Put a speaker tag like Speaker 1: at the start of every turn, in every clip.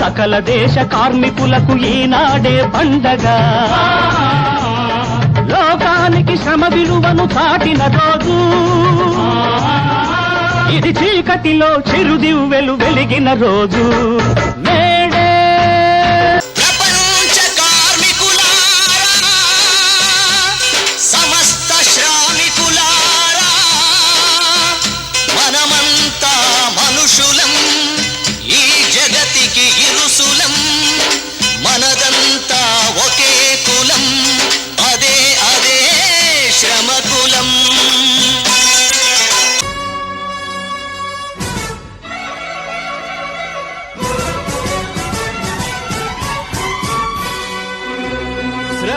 Speaker 1: సకల దేశ కార్మికులకు ఈనాడే పండగ. లోకానికి శ్రమ విలువను చాటిన రోజు. ఇది చీకటిలో చిరుదివ్వెలు వెలిగిన రోజు.
Speaker 2: మే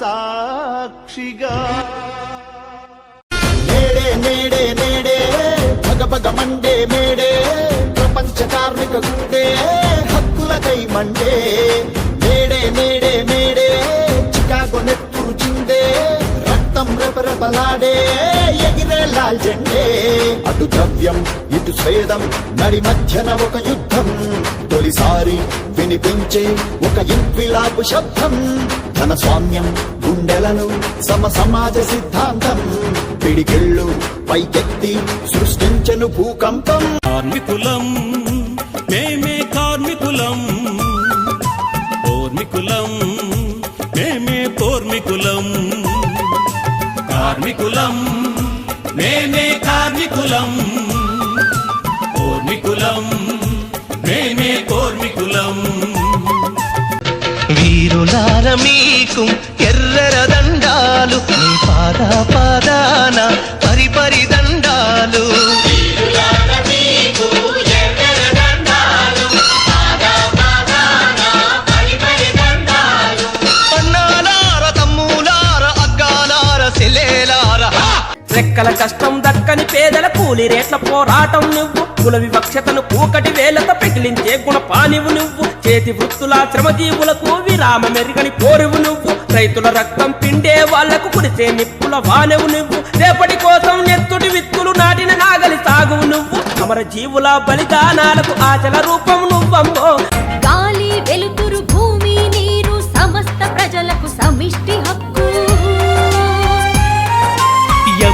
Speaker 3: సాక్షిగా.
Speaker 4: నేడే నేడే నేడే భగ భగ మండే మేడే ప్రపంచ కార్మిక గుండే హక్కులకై మండే. నేడే నేడే మేడే చికాగో నెత్తురు చిందే రక్తం రెపరెపలాడే ఎగిరే లాల్ జెండే. అటు ద్రవ్యం ఇటు స్వేదం నడి మధ్యన ఒక యుద్ధం. తొలిసారి వినిపించే ఒక ఇంక్విలాబు శబ్దం. ధన స్వామ్యం గుండెలను సమ సమాజ సిద్ధాంతం. పిడికిళ్ళు పైకెత్తి సృష్టించను భూకంపం.
Speaker 5: కార్మికులం మేమే కార్మికులం. పూర్మికులం మేమే పూర్మికులం కార్మికులం మేమే కార్మికులం. కార్మికులం మేమే కార్మికులం.
Speaker 2: వీరులార మీకు ఎర్రర దండాలు మీ పాద పాదాన పరిపరి దండాలు.
Speaker 1: రెక్కల కష్టం దక్కని పేదల కూలి రేట్ల పోరాటం నువ్వు. కుల వివక్షతను కూకటి వేలతో పెకిలించే గుణపానివు నువ్వు. చేతి వృత్తుల శ్రమజీవులకు విరామ మెరుగని పోరువు నువ్వు. రైతుల రక్తం పిండే వాళ్ళకు కురిసే నిప్పుల వానవు నువ్వు. రేపటి కోసం ఎత్తుడి విత్తులు నాటిన నాగలి సాగువు నువ్వు. అమర జీవుల బలిదానాలకు ఆచల రూపం నువ్వమ్మో.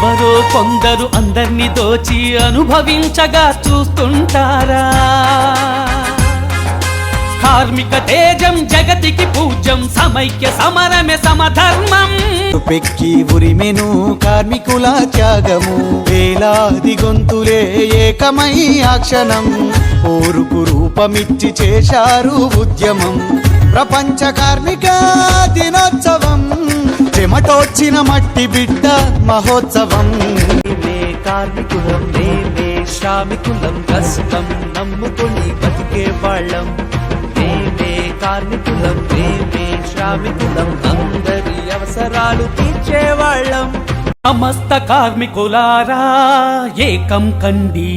Speaker 1: ఎవరో కొందరు అందర్ని దోచి అనుభవించగా చూస్తుంటారా? కార్మిక తేజం జగతికి పూజ్యం సమైక్య సమరమే సమధర్మం.
Speaker 4: పెక్కి ఉరిమెను కార్మికుల త్యాగము వేలాది గొంతులే ఏకమై ఆక్షణం ఓరుకు రూపమిచ్చి చేశారు ఉద్యమం ప్రపంచ కార్మిక దినోత్సవం. చెమటోడ్చిన మట్టి బిడ్డ మహోత్సవం.
Speaker 1: కార్మికులం మేమే శ్రామికులం కష్టం నమ్ముకొని బతికే వాళ్ళం. మేమే కార్మికులం మేమే శ్రామికులం అందరి అవసరాలు తీర్చేవాళ్ళం సమస్త కార్మికులారా ఏకం
Speaker 6: కండి.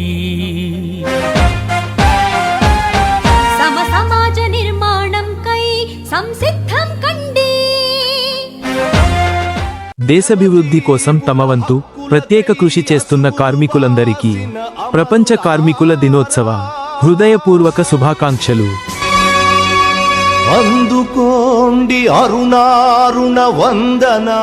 Speaker 7: దేశాభివృద్ధి కోసం తమ వంతు ప్రత్యేక కృషి చేస్తున్న కార్మికులందరికీ ప్రపంచ కార్మికుల దినోత్సవ హృదయపూర్వక శుభాకాంక్షలు.
Speaker 3: అందుకోండి అరుణారుణ వందనా.